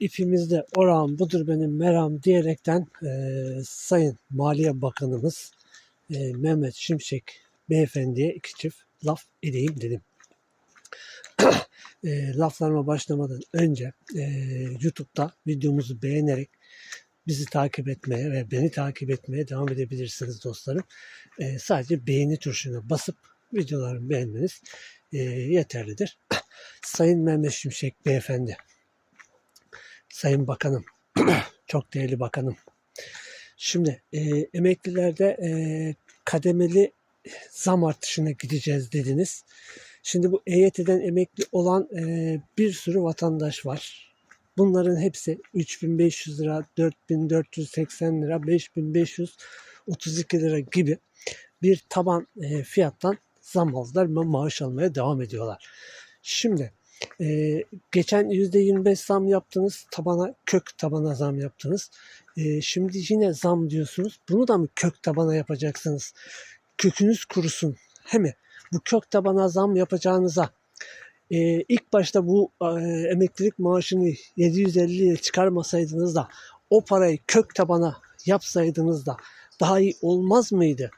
ipimizde oram budur benim meram diyerekten e, Sayın Maliye Bakanımız e, Mehmet Şimşek beyefendiye iki çift laf edeyim dedim. e, laflarıma başlamadan önce e, YouTube'da videomuzu beğenerek bizi takip etmeye ve beni takip etmeye devam edebilirsiniz dostlarım. E, sadece beğeni tuşuna basıp videolarımı beğenmeniz e, yeterlidir. Sayın Mehmet Şimşek beyefendi, Sayın Bakanım, çok değerli bakanım. Şimdi e, emeklilerde e, kademeli zam artışına gideceğiz dediniz. Şimdi bu EYT'den emekli olan e, bir sürü vatandaş var. Bunların hepsi 3500 lira, 4480 lira, 5532 lira gibi bir taban e, fiyattan zam aldılar ve maaş almaya devam ediyorlar. Şimdi e, geçen %25 zam yaptınız, tabana kök tabana zam yaptınız. E, şimdi yine zam diyorsunuz. Bunu da mı kök tabana yapacaksınız? Kökünüz kurusun. He mi? Bu kök tabana zam yapacağınıza e, ilk başta bu e, emeklilik maaşını 750'ye çıkarmasaydınız da o parayı kök tabana yapsaydınız da daha iyi olmaz mıydı?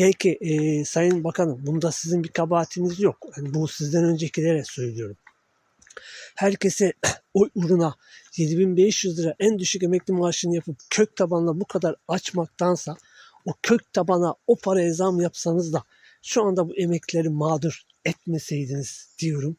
Belki e, Sayın Bakanım bunda sizin bir kabahatiniz yok. Yani bu sizden öncekilere söylüyorum. Herkese oy uğruna 7500 lira en düşük emekli maaşını yapıp kök tabanla bu kadar açmaktansa o kök tabana o paraya zam yapsanız da şu anda bu emeklileri mağdur etmeseydiniz diyorum.